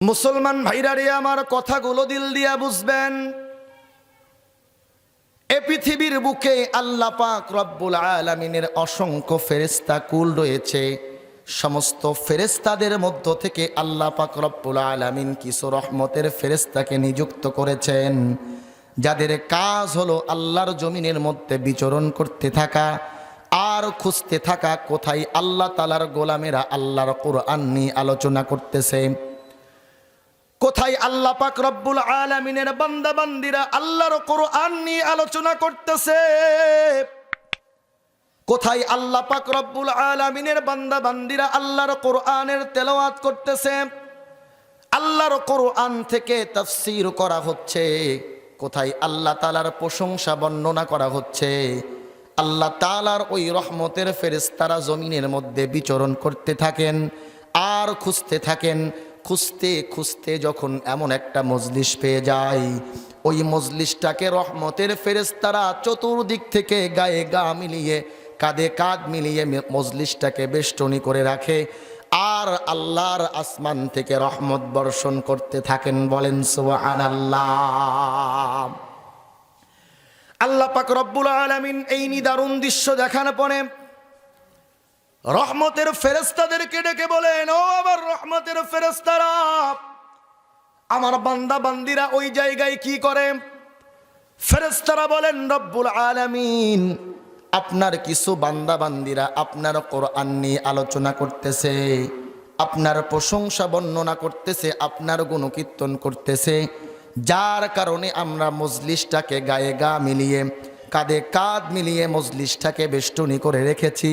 মুসলমান ভাইরারে আমার কথাগুলো দিল দিয়া বুঝবেন। এ পৃথিবীর বুকে আল্লাহ পাক রব্বুল আলমিনের অসংখ্য ফেরেস্তা কুল রয়েছে। সমস্ত ফেরেস্তাদের মধ্য থেকে আল্লাহ পাক রব্বুল আলমিন কিছু রহমতের ফেরেস্তাকে নিযুক্ত করেছেন। যাদের কাজ হলো আল্লাহর জমিনের মধ্যে বিচরণ করতে থাকা আর খুঁজতে থাকা কোথায় আল্লাহ তালার গোলামেরা আল্লাহর কোরআন নিয়ে আলোচনা করতেছে। কোথায় আল্লাহ পাক রব্বুল আলামিনের বান্দা বান্দিরা আল্লাহর কোরআন নিয়ে আলোচনা করতেছে? কোথায় আল্লাহ পাক রব্বুল আলামিনের বান্দা বান্দিরা আল্লাহর কোরআনের তেলাওয়াত করতেছে? আল্লাহর কোরআন থেকে তাফসীর করা হচ্ছে। কোথায় আল্লাহ তালার প্রশংসা বর্ণনা করা হচ্ছে? আল্লাহ তালার ওই রহমতের ফেরেস্তারা জমিনের মধ্যে বিচরণ করতে থাকেন, আর খুঁজতে থাকেন। খুঁজতে খুঁজতে যখন এমন একটা মজলিস পেয়ে যায়, ওই মজলিসটাকে রহমতের ফেরেস্তারা চতুর্দিক থেকে গায়ে গা মিলিয়ে, কাঁধে কাঁধ মিলিয়ে মজলিসটাকে বেষ্টনী করে রাখে। আর আল্লাহর আসমান থেকে রহমত বর্ষণ করতে থাকেন বলেন, সুবহানাল্লাহ। আল্লাহ পাক রব্বুল আলামিন এই নিদারুণ দৃশ্য দেখানোর পরে রহমতের ফেরেস্তাদেরকে ডেকে বলেন, ও আবার রহমতের ফেরেস্তারা আমার বান্দা বান্দিরা ওই জায়গায় কি করে? ফেরেস্তারা বলেন, রব্বুল আলামিন, আপনার কিছু বান্দা বান্দিরা আপনার কোরআন নিয়ে আলোচনা করতেছে, আপনার প্রশংসা বর্ণনা করতেছে, আপনার গুণকীর্তন করতেছে, যার কারণে আমরা মজলিসটাকে গায়ে গা মিলিয়ে, কাঁধে কাঁধ মিলিয়ে মজলিসটাকে বেষ্টনী করে রেখেছি।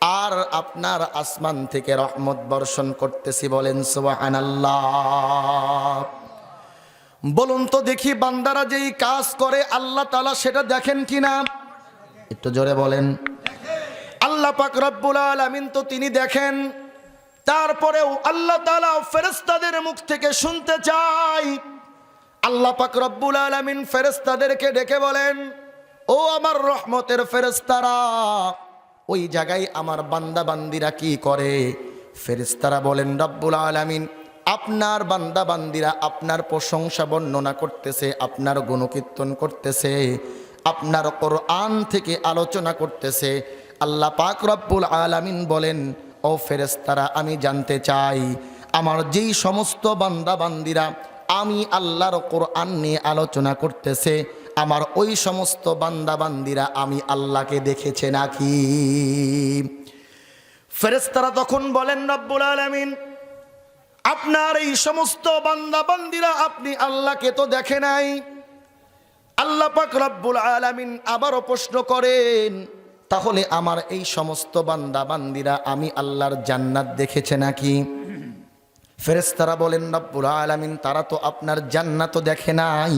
আর আপনার আসমান থেকে রহমত বর্ষণ করতেছি বলেন সুবহানাল্লাহ। বলুন তো দেখি বান্দারা যেই কাজ করে, আল্লাহ তালা সেটা দেখেন কিনা? একটু জোরে বলেন। আল্লাহ পাক রব্বুল আলামিন তো তিনি দেখেন, তারপরেও আল্লাহ তালা ফেরেস্তাদের মুখ থেকে শুনতে চাই। আল্লাহ পাক রব্বুল আলামিন ফেরেস্তাদেরকে ডেকে বলেন, ও আমার রহমতের ফেরেস্তারা ওই জায়গায় আমার বান্দা বান্দিরা কি করে? ফেরেস্তারা বলেন, রব্বুল আলামিন, আপনার বান্দা বান্দিরা আপনার প্রশংসা বর্ণনা করতেছে, আপনার গুণকীর্তন করতেছে, আপনার কোরআন থেকে আলোচনা করতেছে। আল্লাহ পাক রব্বুল আলামিন বলেন, ও ফেরেস্তারা আমি জানতে চাই, আমার যেই সমস্ত বান্দা বান্দিরা আমি আল্লাহর কোরআন নিয়ে আলোচনা করতেছে আমার ওই সমস্ত বান্দাবান্দিরা আমি আল্লাহকে দেখেছে নাকি? ফেরেস্তারা তখন বলেন, রব্বুল আলামিন, আপনার এই সমস্ত বান্দাবান্দিরা আপনি আল্লাহকে তো দেখে নাই। আল্লাহ পাক রব্বুল আলামিন আবারও প্রশ্ন করেন, তাহলে আমার এই সমস্ত বান্দা বান্দিরা আমি আল্লাহর জান্নাত দেখেছে নাকি? ফেরেস্তারা বলেন, রব্বুল আলামিন, তারা তো আপনার জান্নাত দেখে নাই।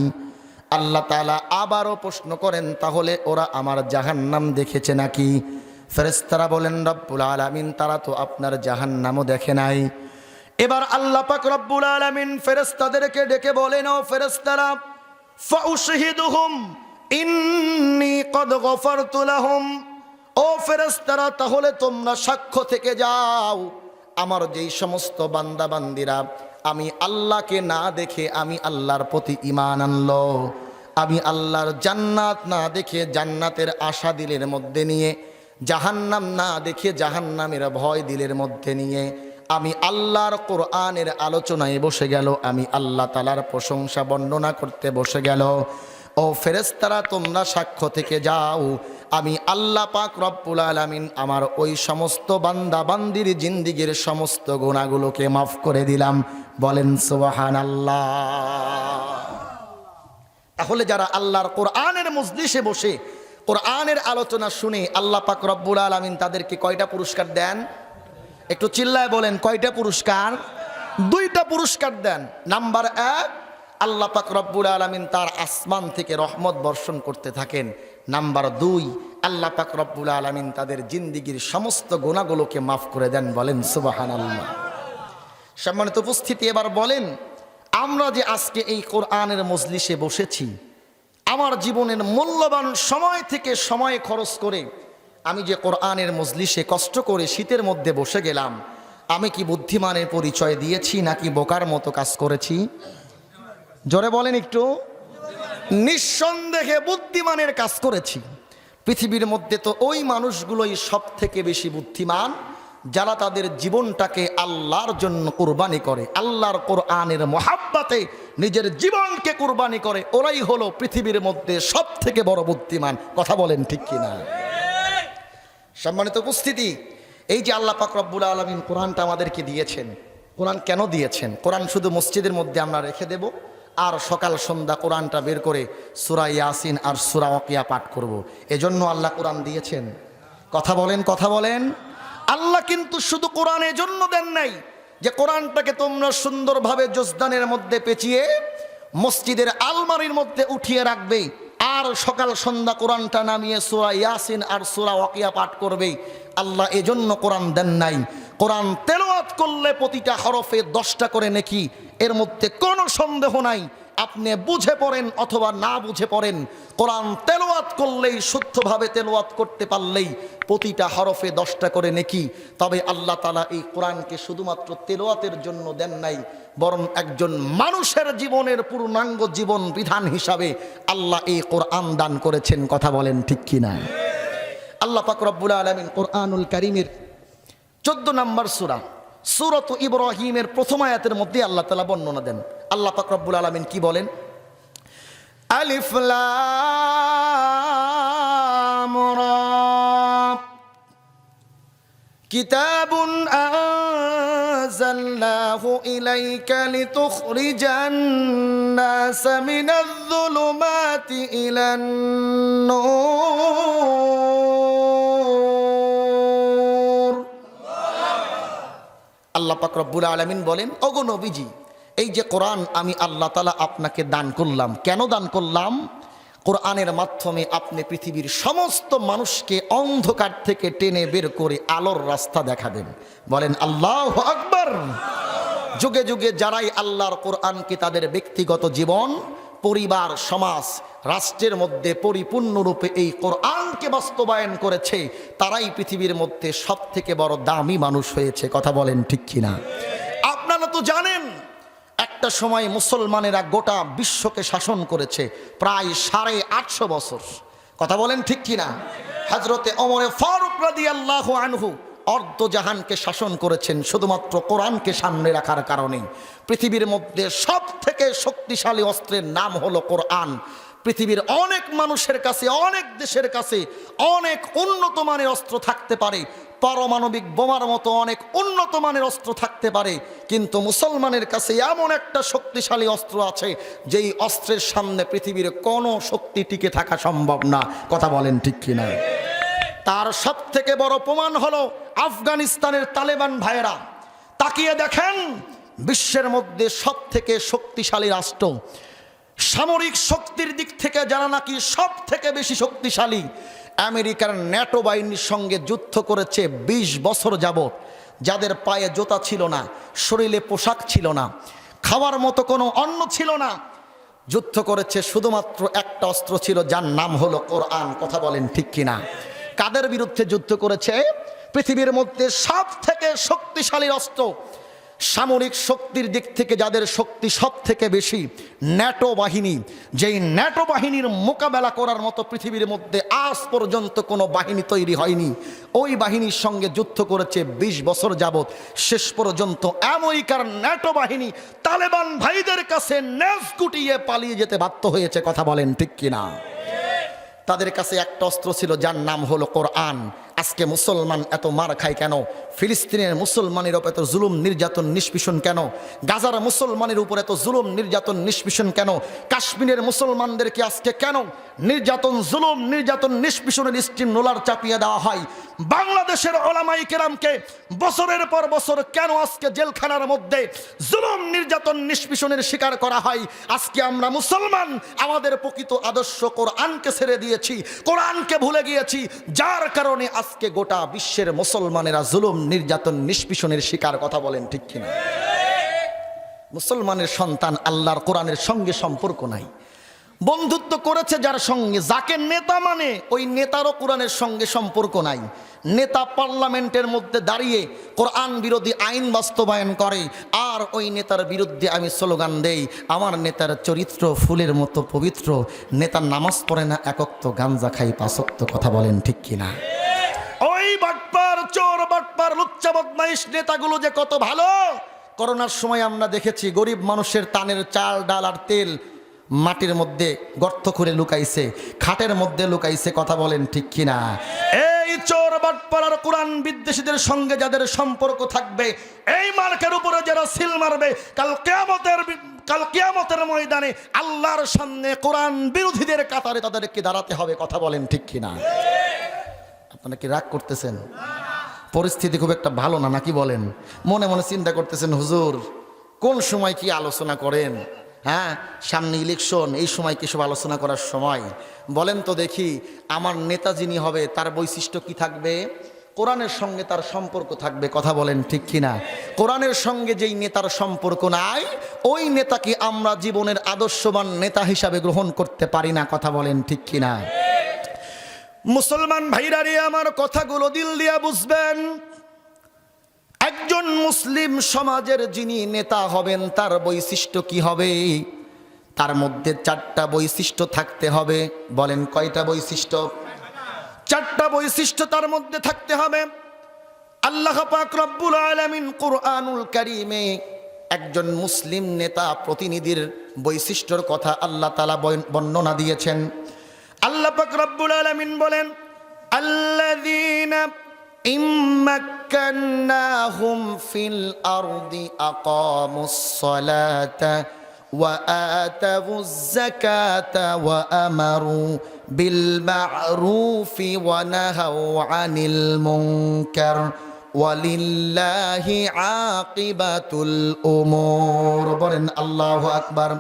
আল্লাহ তাআলা আবারও প্রশ্ন করেন, তাহলে ওরা আমার জাহান্নাম দেখেছে নাকি? ফেরেস্তারা বলেন, রব্বুল আলামিন, তারা তো আপনার জাহান্নামও দেখে নাই। এবার আল্লাহ পাক রব্বুল আলামিন ফেরেস্তাদেরকে ডেকে বলেন, ও ফেরেস্তারা ও তাহলে তোমরা সাক্ষ্য থেকে যাও। আমার যেই সমস্ত বান্দা বান্দিরা আমি আল্লাহকে না দেখে আমি আল্লাহর প্রতি ইমান আনলো। আমি আল্লাহর জান্নাত না দেখে জান্নাতের আশা দিলের মধ্যে নিয়ে, জাহান্নাম না দেখে জাহান্নামের ভয় দিলের মধ্যে নিয়ে, আমি আল্লাহর কোরআনের আলোচনায় বসে গেল, আমি আল্লাহ তালার প্রশংসা বর্ণনা করতে বসে গেল। ও ফেরেস্তারা তোমরা সাক্ষ্য থেকে যাও, আমি আল্লাহ পাক রব্বুল আলামিন আমার ওই সমস্ত বান্দা বান্দির জিন্দিগির সমস্ত গুণাগুলোকে মাফ করে দিলাম। বলেন সুবাহান আল্লাহ তাহলে যারা আল্লাহর কোরআনের মজলিসে বসে কোরআনের আলোচনা শুনে আল্লাহ পাক রব্বুল আলামিন তাদেরকে কয়টা পুরস্কার দেন? একটু চিল্লায় বলেন, কয়টা পুরস্কার? দুইটা পুরস্কার দেন। নাম্বার এক, আল্লাহ পাক রব্বুল আলমিন তার আসমান থেকে রহমত বর্ষণ করতে থাকেন। নাম্বার দুই, আল্লাহ পাক রব্বুল আলমিন তাদের জিন্দিগির সমস্ত গুণাগুলোকে মাফ করে দেন বলেন সুবাহান আল্লাহ সম্মানিত উপস্থিতি, এবার বলেন, আমরা যে আজকে এই কোরআনের মজলিসে বসেছি, আমার জীবনের মূল্যবান সময় থেকে সময় খরচ করে আমি যে কোরআনের মজলিসে কষ্ট করে শীতের মধ্যে বসে গেলাম, আমি কি বুদ্ধিমানের পরিচয় দিয়েছি নাকি বোকার মতো কাজ করেছি? জোরে বলেন একটু। নিঃসন্দেহে বুদ্ধিমানের কাজ করেছি। পৃথিবীর মধ্যে তো ওই মানুষগুলোই সব থেকে বেশি বুদ্ধিমান। যারা তাদের জীবনটাকে আল্লাহর জন্য কোরবানি করে, আল্লাহর কোরআনের মহাব্বাতে নিজের জীবনকে কোরবানি করে, ওরাই হলো পৃথিবীর মধ্যে সব থেকে বড় বুদ্ধিমান। কথা বলেন ঠিক কিনা? সম্মানিত উপস্থিতি, এই যে আল্লাহ পাক রব্বুল আলমিন কোরআনটা আমাদেরকে দিয়েছেন, কোরআন কেন দিয়েছেন? কোরআন শুধু মসজিদের মধ্যে আমরা রেখে দেব, আর সকাল সন্ধ্যা কোরআনটা বের করে সুরা ইয়াসিন আর সুরা ওকিয়া পাঠ করব। এজন্য আল্লাহ কোরআন দিয়েছেন। কথা বলেন কথা বলেন। আল্লাহ কিন্তু শুধু কোরআন জন্য দেন নাই যে কোরআনটাকে তোমরা সুন্দরভাবে জোসদানের মধ্যে পেঁচিয়ে মসজিদের আলমারির মধ্যে উঠিয়ে রাখবে আর সকাল সন্ধ্যা কোরআনটা নামিয়ে সুরা ইয়াসিন আর সুরা ওয়াকিয়া পাঠ করবে। আল্লাহ এজন্য কোরআন দেন নাই। কোরআন তেলাওয়াত করলে প্রতিটা হরফে দশটা করে নেকি। এর মধ্যে কোনো সন্দেহ নাই। আপনি বুঝে পড়েন অথবা না বুঝে পড়েন, কোরআন তেলোয়াত করলেই, শুদ্ধভাবে তেলোয়াত করতে পারলেই প্রতিটা হরফে দশটা করে নেকি। তবে আল্লাহ তালা এই কোরআনকে শুধুমাত্র তেলাওয়াতের জন্য দেন নাই, বরং একজন মানুষের জীবনের পূর্ণাঙ্গ জীবন বিধান হিসাবে আল্লাহ এই কোরআন দান করেছেন, কথা বলেন ঠিক কিনা? আল্লাহ পাক রব্বুল আলমিন কোরআনুল করিমের চোদ্দ নম্বর সুরা, সুরত ইব্রাহিমের প্রথম আয়াতের মধ্যে আল্লাহ তালা বর্ণনা দেন। আল্লাহ পাক রব্বুল আলমিন কি বলেন আলিফ লাম রা كتاب أنزلناه إليك لتخرج الناس من الظلمات إلى النور আল্লাহ পাক রব্বুল আলমিন বলেন ওগো নবীজি এই যে কোরআন, আমি আল্লাহ তালা আপনাকে দান করলাম। কেন দান করলাম? কোরআনের মাধ্যমে আপনি পৃথিবীর সমস্ত মানুষকে অন্ধকার থেকে টেনে বের করে আলোর রাস্তা দেখাবেন বলেন, আল্লাহ আকবর! যুগে যুগে যারাই আল্লাহর কোরআনকে তাদের ব্যক্তিগত জীবন, পরিবার, সমাজ, রাষ্ট্রের মধ্যে পরিপূর্ণরূপে এই কোরআনকে বাস্তবায়ন করেছে, তারাই পৃথিবীর মধ্যে সব থেকে বড় দামি মানুষ হয়েছে। কথা বলেন ঠিক কিনা? আপনারা তো জানেন একটা সময় মুসলমানেরা গোটা বিশ্বকে শাসন করেছে, প্রায় সাড়ে আটশো বছর। কথা বলেন ঠিক কিনা? হজরতে অমরে ফারুক রাদি আল্লাহ আনহু অর্ধজাহানকে শাসন করেছেন, শুধুমাত্র কোরআনকে সামনে রাখার কারণে। পৃথিবীর মধ্যে সব থেকে শক্তিশালী অস্ত্রের নাম হলো কোরআন। পৃথিবীর অনেক মানুষের কাছে, অনেক দেশের কাছে অনেক উন্নত মানের অস্ত্র থাকতে পারে পারমাণবিক বোমার মতো অনেক উন্নত মানের অস্ত্র থাকতে পারে, কিন্তু মুসলমানের কাছে এমন একটা শক্তিশালী অস্ত্র আছে, যেই অস্ত্রের সামনে পৃথিবীর কোনো শক্তি টিকে থাকা সম্ভব না। কথা বলেন ঠিক কিনা? তার সব থেকে বড় প্রমাণ হলো আফগানিস্তানের তালেবান ভাইয়েরা। তাকিয়ে দেখেন, বিশ্বের মধ্যে সব থেকে শক্তিশালী রাষ্ট্র। সামরিক শক্তির দিক থেকে যারা নাকি সব থেকে বেশি শক্তিশালী আমেরিকার ন্যাটো বাহিনীর সঙ্গে যুদ্ধ করেছে ২০ বছর যাবৎ। যাদের পায়ে জোতা ছিল না, শরীরে পোশাক ছিল না, খাওয়ার মতো কোনো অন্ন ছিল না। যুদ্ধ করেছে শুধুমাত্র একটা অস্ত্র ছিল, যার নাম হলো কোরআন। কথা বলেন ঠিক কিনা? কাদের বিরুদ্ধে যুদ্ধ করেছে? পৃথিবীর মধ্যে সব থেকে শক্তিশালী অস্ত্র সামরিক শক্তির দিক থেকে যাদের শক্তি সব থেকে বেশি, ন্যাটো বাহিনী। যেই ন্যাটো বাহিনীর মোকাবেলা করার মতো পৃথিবীর মধ্যে আজ পর্যন্ত কোনো বাহিনী তৈরি হয়নি। ওই বাহিনীর সঙ্গে যুদ্ধ করেছে ২০ বছর যাবৎ। শেষ পর্যন্ত আমেরিকার ন্যাটো বাহিনী তালেবান ভাইদের কাছে নেজ গুটিয়ে পালিয়ে যেতে বাধ্য হয়েছে, কথা বলেন ঠিক কিনা? তাদের কাছে একটা অস্ত্র ছিল, যার নাম হলো কোরআন। আজকে মুসলমান এত মার খায় কেন? ফিলিস্তিনের মুসলমানের উপর এত জুলুম, নির্যাতন, নিষ্পিষণ কেন? গাজার মুসলমানের উপর এত জুলুম, নির্যাতন, নিষ্পিষণ কেন? কাশ্মীরের মুসলমানদেরকে আজকে কেন? নির্যাতন, জুলুম, নির্যাতন, নিষ্পিষণের স্টিম, নোলার চাপিয়ে দেওয়া হয়। বাংলাদেশের ওলামাই কেরামকে বছরের পর বছর কেন আজকে জেলখানার মধ্যে জুলুম নির্যাতন নিষ্পিষণের শিকার করা হয়? আজকে আমরা মুসলমান, আমাদের প্রকৃত আদর্শ কোরআনকে ছেড়ে দিয়েছি, কোরআনকে ভুলে গিয়েছি, যার কারণে আজকে গোটা বিশ্বের মুসলমানেরা জুলুম নির্যাতন নিষ্পিষণের শিকার কথা বলেন ঠিক কিনা? মুসলমানের সন্তান আল্লাহর কোরআনের সঙ্গে সম্পর্ক নাই। বন্ধুত্ব করেছে যার সঙ্গে, যাকে নেতা মানে ওই নেতারও কোরআনের সঙ্গে সম্পর্ক নাই। নেতা পার্লামেন্টের মধ্যে দাঁড়িয়ে কোরআন বিরোধী আইন বাস্তবায়ন করে, আর ওই নেতার বিরুদ্ধে আমি স্লোগান দেই, আমার নেতার চরিত্র ফুলের মতো পবিত্র, নেতার নামাজ পড়ে না একক্ত গাঞ্জা খাই পাশক্ত কথা বলেন ঠিক কিনা? ওই বাটপার, চোর বাটপার, লুচ্চা বদমাইশ নেতাগুলো যে কত ভালো! করোনার সময় আমরা দেখেছি, গরিব মানুষের তানের চাল, ডাল আর তেল মাটির মধ্যে গর্ত করে লুকাইছে, খাটের মধ্যে লুকাইছে, কথা বলেন ঠিক কিনা? এই চোর বাটপার আর কোরআন বিদ্বেষীদের সঙ্গে যাদের সম্পর্ক থাকবে, এই মার্কের উপরে যারা সিল মারবে, কাল কেয়ামতের কাল কেয়ামতের ময়দানে আল্লাহর সামনে কোরআন বিরোধীদের কাতারে তাদেরকে দাঁড়াতে হবে, কথা বলেন ঠিক কিনা? আপনারা কি রাগ করতেছেন? পরিস্থিতি খুব একটা ভালো না, নাকি বলেন? মনে মনে চিন্তা করতেছেন, হুজুর, কোন সময় কি আলোচনা করেন? হ্যাঁ সামনে ইলেকশন এই সময় কি সব আলোচনা করার সময়? বলেন তো দেখি, আমার নেতা যিনি হবে, তার বৈশিষ্ট্য কি থাকবে? কোরআনের সঙ্গে তার সম্পর্ক থাকবে, কথা বলেন ঠিক কিনা? কোরআনের সঙ্গে যেই নেতার সম্পর্ক নাই, ওই নেতাকে আমরা জীবনের আদর্শবান নেতা হিসাবে গ্রহণ করতে পারি না, কথা বলেন ঠিক কিনা? মুসলমান ভাইরারে আমার কথাগুলো দিল দিয়া বুঝবেন। একজন মুসলিম সমাজের যিনি নেতা হবেন, তার বৈশিষ্ট্য কি হবে? তার মধ্যে চারটা বৈশিষ্ট্য থাকতে হবে। বলেন, কয়টা বৈশিষ্ট্য? চারটা বৈশিষ্ট্য তার মধ্যে থাকতে হবে। আল্লাহ পাক রব্বুল আলামিন কুরআনুল কারীমে একজন মুসলিম নেতা প্রতিনিধির বৈশিষ্ট্যর কথা আল্লাহ বর্ণ- বর্ণনা দিয়েছেন। আল্লাহ পাক রব্বুল আলামিন বলেন, আল্লাযীনা ইম্মাক্কান্নাহুম ফিল আরদি আকামুস সালাতা وآتوا الزكاة وأمروا بالمعروف ونهوا عن المنكر ولله عاقبة الأمور বলেন আল্লাহু আকবার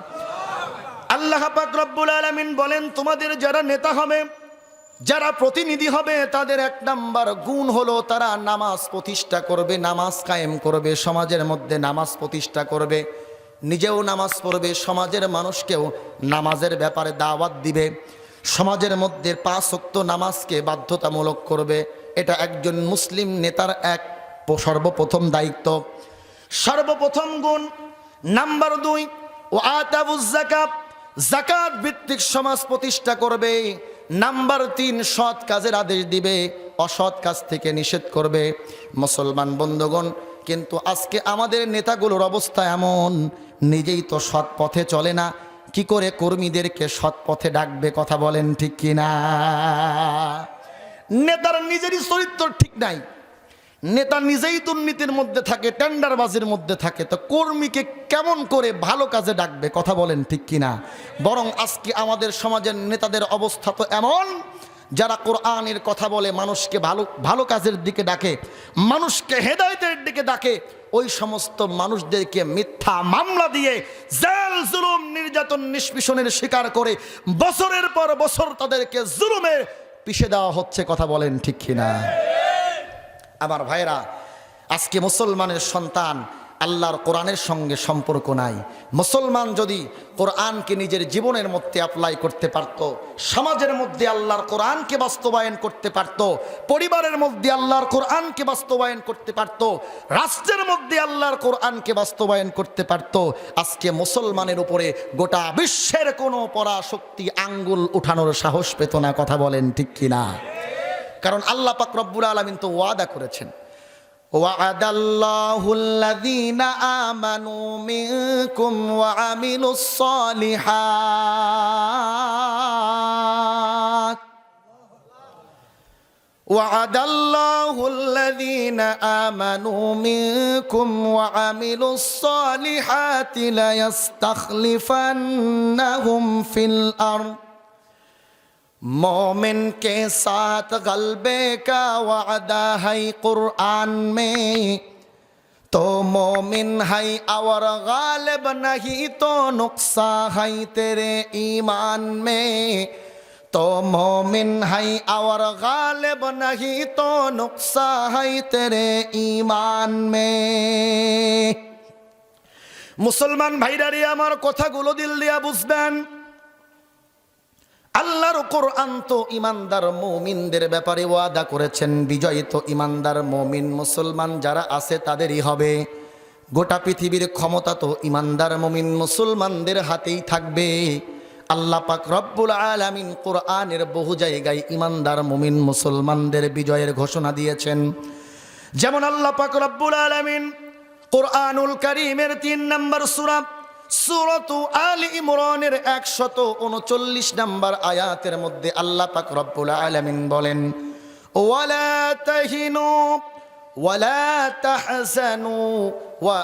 আল্লাহ পাক রব্বুল আলামিন বলেন তোমাদের যারা নেতা হবে যারা প্রতিনিধি হবে, তাদের এক নাম্বার গুণ হলো তারা নামাজ প্রতিষ্ঠা করবে, নামাজ কায়েম করবে, সমাজের মধ্যে নামাজ প্রতিষ্ঠা করবে। নিজেও নামাজ পড়বে, সমাজের মানুষকেও নামাজের ব্যাপারে দাওয়াত দিবে। সমাজের মধ্যে পাঁচ ওয়াক্ত নামাজকে বাধ্যতামূলক করবে। এটা একজন মুসলিম নেতার এক সর্বপ্রথম দায়িত্ব। সর্বপ্রথম গুণ নাম্বার দুই ও আতাবুজ জাকাত ভিত্তিক সমাজ প্রতিষ্ঠা করবে। নাম্বার তিন, সৎ কাজের আদেশ দিবে, অসৎ কাজ থেকে নিষেধ করবে। মুসলমান বন্ধুগণ, কিন্তু আজকে আমাদের নেতাগুলোর অবস্থা এমন, নিজেই তো সৎ পথে চলে না, কি করে কর্মীদেরকে সৎ পথে ডাকবে কথা বলেন ঠিক কিনা? নেতার নিজেরই চরিত্র ঠিক নাই। নেতা নিজেই দুর্নীতির মধ্যে থাকে, টেন্ডারবাজির মধ্যে থাকে, তো কর্মীকে কেমন করে ভালো কাজে ডাকবে কথা বলেন ঠিক কিনা? বরং আজকে আমাদের সমাজের নেতাদের অবস্থা তো এমন, যারা কোরআনের কথা বলে মানুষকে ভালো ভালো কাজের দিকে ডাকে, মানুষকে হেদায়তের দিকে ডাকে, ওই সমস্ত মানুষদেরকে মিথ্যা মামলা দিয়ে জেল, জুলুম, নির্যাতন, নিষ্পিষণের শিকার করে বছরের পর বছর তাদেরকে জুলুমে পিষে দেওয়া হচ্ছে, কথা বলেন ঠিক কিনা? আমার ভাইরা আজকে মুসলমানের সন্তান আল্লাহর কোরআনের সঙ্গে সম্পর্ক নাই। মুসলমান যদি কোরআনকে নিজের জীবনের মধ্যে অ্যাপ্লাই করতে পারত, সমাজের মধ্যে আল্লাহর কোরআনকে বাস্তবায়ন করতে পারত, পরিবারের মধ্যে আল্লাহর কোরআনকে বাস্তবায়ন করতে পারত, রাষ্ট্রের মধ্যে আল্লাহর কোরআনকে বাস্তবায়ন করতে পারত, আজকে মুসলমানের উপরে গোটা বিশ্বের কোনো পরাশক্তি আঙ্গুল উঠানোর সাহস পেত না, কথা বলেন ঠিক কিনা? কারণ আল্লাহ পাক রব্বুল আলমিন তো ওয়াদা করেছেন وعد الله الذين آمنوا منكم وعملوا الصالحات وعد الله الذين آمنوا منكم وعملوا الصالحات ليستخلفنهم في الأرض মোমিন কে সাত গলবে কাদা হই কুরআন মে তো মোমিন হাই আওয়ার গালব নহি তো নুকসা হই তে ঈমান মে তো মোমিন হাই আওয়ার গালব নহি তো নুকসা হই তে ঈমান মে মুসলমান ভাইরারি আমার কথাগুলো দিল দিয়া বুঝবেন। আল্লাহর কোরআন তো ইমানদার মৌমিনদের ব্যাপারে ওয়াদা করেছেন, বিজয়ী তো ইমানদার মৌমিন মুসলমান যারা আছে তাদেরই হবে। গোটা পৃথিবীর ক্ষমতা তো ইমানদার মমিন মুসলমানদের হাতেই থাকবে। আল্লাহ পাক রব্বুল আলামিন কোরআনের বহু জায়গায় ইমানদার মমিন মুসলমানদের বিজয়ের ঘোষণা দিয়েছেন। যেমন আল্লাহ পাক রব্বুল আলামিন কোরআনুল করিমের তিন নম্বর সূরা সুরত আল ইমরানের একশত উনচল্লিশ নম্বর আয়াতের মধ্যে আল্লাহ পাক রব্বুল আলমিন বলেন, ওয়ালা তাহিনু ওয়ালা তাহসানু ওয়া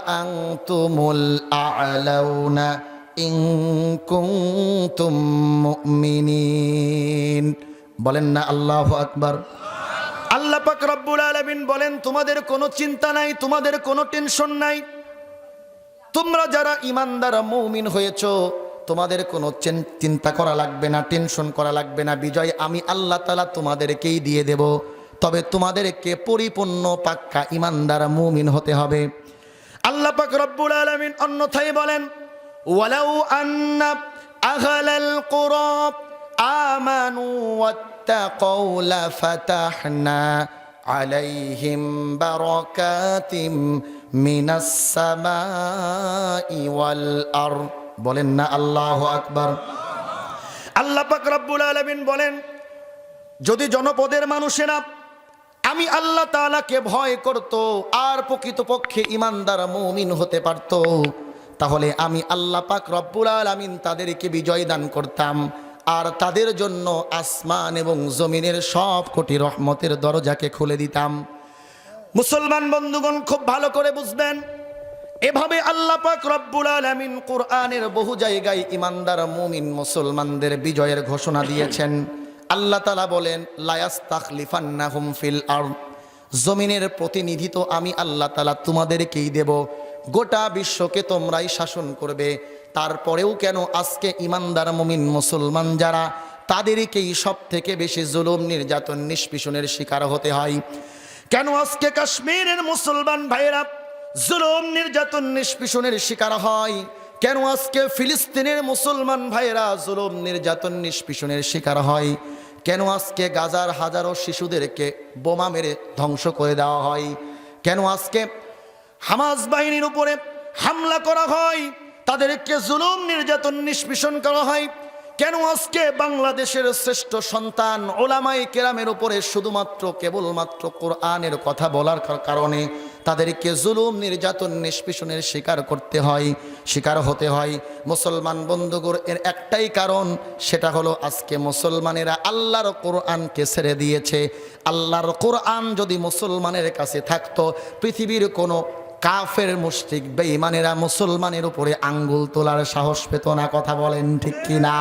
বলেন না আল্লাহু আকবর। আল্লাহ পাক রব্বুল আলমিন বলেন, তোমাদের কোনো চিন্তা নাই, তোমাদের কোনো টেনশন নাই। তোমরা যারা ইমানদার মৌমিন হয়েছ, তোমাদের কোনো চিন্তা করা লাগবে না, টেনশন করা লাগবে না, বিজয় আমি আল্লাহ তালা তোমাদেরকেই দিয়ে দেব। তবে তোমাদেরকে পরিপূর্ণ পাক্কা ইমানদার মৌমিন হতে হবে। আল্লাহ পাক রব্বুল আলমিন অন্যথায় বলেন, ওয়ালাউ আমানু আলাইহিম বারাকাতিম বলেন না আল্লাহ আকবার। আল্লাহ রব্বুল আলামিন বলেন, যদি জনপদের মানুষেরা আমি আল্লাহ তাআলাকে ভয় করত আর প্রকৃতপক্ষে ইমানদার মুমিন হতে পারত, তাহলে আমি আল্লাহ পাক রব্বুল আলামিন তাদেরকে বিজয় দান করতাম। আর তাদের জন্য আসমান এবং জমিনের সব কোটি রহমতের দরজাকে খুলে দিতাম। মুসলমান বন্ধুগণ, খুব ভালো করে বুঝবেন। এভাবে আল্লাহ পাক রব্বুল আলামিন কোরআনের বহু জায়গায় ইমানদার মুমিন মুসলমানদের বিজয়ের ঘোষণা দিয়েছেন। আল্লাহ তালা বলেন, লায়াস্তাখলিফান্নাহুম ফিল আরদ। জমিনের প্রতিনিধি তো আমি আল্লাহ তালা তোমাদেরকেই দেব। গোটা বিশ্বকে তোমরাই শাসন করবে। তারপরেও কেন আজকে ইমানদার মুমিন মুসলমান যারা, তাদেরকেই সব থেকে বেশি জুলুম, নির্যাতন, নিষ্পিষণের শিকার হতে হয়? কেন আজকে কাশ্মীরের মুসলমান ভাইরা জুলুম, নির্যাতন, নিষ্পিষণের শিকার হয়? কেন আজকে ফিলিস্তিনের মুসলমান ভাইরা জুলুম, নির্যাতন, নিষ্পিষণের শিকার হয়? কেন আজকে গাজার হাজারো শিশুদেরকে বোমা মেরে ধ্বংস করে দেওয়া হয়? কেন আজকে হামাস বাহিনীর উপরে হামলা করা হয়? তাদেরকে জুলুম, নির্যাতন, নিষ্পিষণ করা হয়? কেন আজকে বাংলাদেশের শ্রেষ্ঠ সন্তান ওলামাই কেরামের উপরে শুধুমাত্র কেবলমাত্র কোরআনের কথা বলার কারণে তাদেরকে জুলুম, নির্যাতন, নিষ্পিষণের শিকার করতে হয়, শিকার হতে হয়। মুসলমান বন্ধুগর এর একটাই কারণ, সেটা হলো আজকে মুসলমানেরা আল্লাহর কোরআনকে ছেড়ে দিয়েছে। আল্লাহর কোরআন যদি মুসলমানের কাছে থাকতো, পৃথিবীর কোনো কাফের মুশরিক বেঈমানেরা মুসলমানের উপরে আঙ্গুল তোলার সাহস পেত না কথা বলেন ঠিক কিনা?